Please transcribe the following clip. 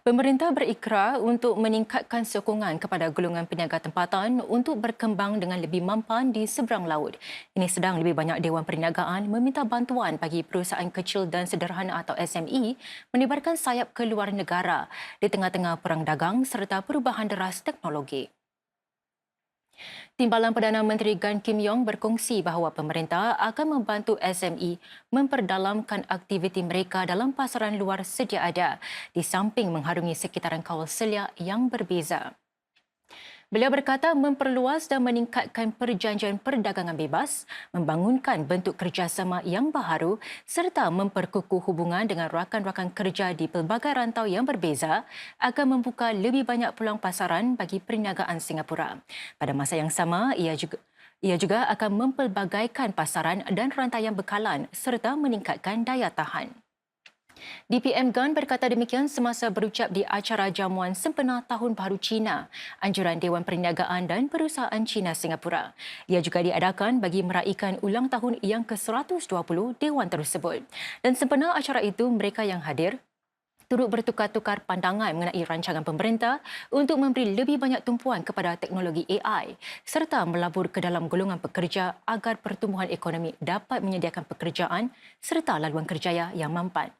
Pemerintah berikrar untuk meningkatkan sokongan kepada golongan peniaga tempatan untuk berkembang dengan lebih mampan di seberang laut. Ini sedang lebih banyak Dewan Perniagaan meminta bantuan bagi perusahaan kecil dan sederhana atau SME menebarkan sayap ke luar negara di tengah-tengah perang dagang serta perubahan deras teknologi. Timbalan Perdana Menteri Gan Kim Yong berkongsi bahawa pemerintah akan membantu SME memperdalamkan aktiviti mereka dalam pasaran luar sedia ada di samping mengharungi sekitaran kawal selia yang berbeza. Beliau berkata memperluas dan meningkatkan perjanjian perdagangan bebas, membangunkan bentuk kerjasama yang baharu serta memperkukuh hubungan dengan rakan-rakan kerja di pelbagai rantau yang berbeza akan membuka lebih banyak peluang pasaran bagi perniagaan Singapura. Pada masa yang sama, ia juga ia juga akan mempelbagaikan pasaran dan rantaian bekalan serta meningkatkan daya tahan. DPM Gan berkata demikian semasa berucap di acara jamuan sempena Tahun Baru Cina, anjuran Dewan Perniagaan dan Perusahaan Cina Singapura. Ia juga diadakan bagi meraihkan ulang tahun yang ke-120 Dewan tersebut. Dan sempena acara itu, mereka yang hadir turut bertukar-tukar pandangan mengenai rancangan pemerintah untuk memberi lebih banyak tumpuan kepada teknologi AI serta melabur ke dalam golongan pekerja agar pertumbuhan ekonomi dapat menyediakan pekerjaan serta laluan kerjaya yang mampan.